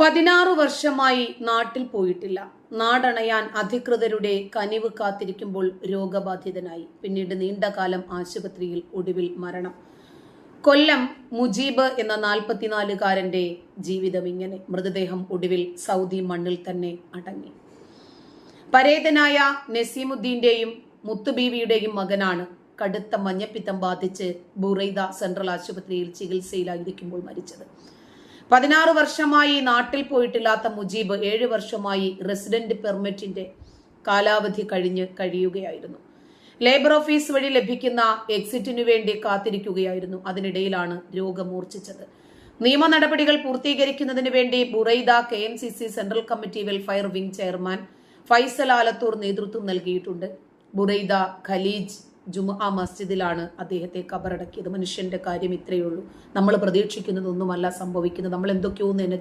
പതിനാറ് വർഷമായി നാട്ടിൽ പോയിട്ടില്ല. നാടണയാൻ അധികൃതരുടെ കനിവ് കാത്തിരിക്കുമ്പോൾ രോഗബാധിതനായി. പിന്നീട് നീണ്ടകാലം ആശുപത്രിയിൽ ഒടുവിൽ മരണം. കൊല്ലം മുജീബ് എന്ന നാൽപ്പത്തിനാലുകാരന്റെ ജീവിതം ഇങ്ങനെ. മൃതദേഹം ഒടുവിൽ സൗദി മണ്ണിൽ തന്നെ അടങ്ങി. പരേതനായ നസീമുദ്ദീന്റെയും മുത്തുബീവിയുടെയും മകനാണ് കടുത്ത മഞ്ഞപ്പിത്തം ബാധിച്ച് ബുറൈദ സെൻട്രൽ ആശുപത്രിയിൽ ചികിത്സയിലായിരിക്കുമ്പോൾ മരിച്ചത്. പതിനാറ് വർഷമായി നാട്ടിൽ പോയിട്ടില്ലാത്ത മുജീബ് ഏഴ് വർഷമായി റെസിഡന്റ് പെർമിറ്റിന്റെ കാലാവധി കഴിഞ്ഞ് കഴിയുകയായിരുന്നു. ലേബർ ഓഫീസ് വഴി ലഭിക്കുന്ന എക്സിറ്റിനു വേണ്ടി കാത്തിരിക്കുകയായിരുന്നു. അതിനിടയിലാണ് രോഗം മൂർച്ഛിച്ചത് നിയമ നടപടികൾ പൂർത്തീകരിക്കുന്നതിന് വേണ്ടി Buraidah K M C C central committee welfare wing chairman Faisal Alathur നേതൃത്വം നൽകിയിട്ടുണ്ട്. ബുറൈദ ഖലീജ് ജുമുഅ മസ്ജിദിലാണ് അദ്ദേഹത്തെ കബറടക്കിയത്. മനുഷ്യന്റെ കാര്യം ഇത്രയേ ഉള്ളൂ. നമ്മൾ പ്രതീക്ഷിക്കുന്നതൊന്നുമല്ല സംഭവിക്കുന്നത്. നമ്മൾ എന്തൊക്കെയോ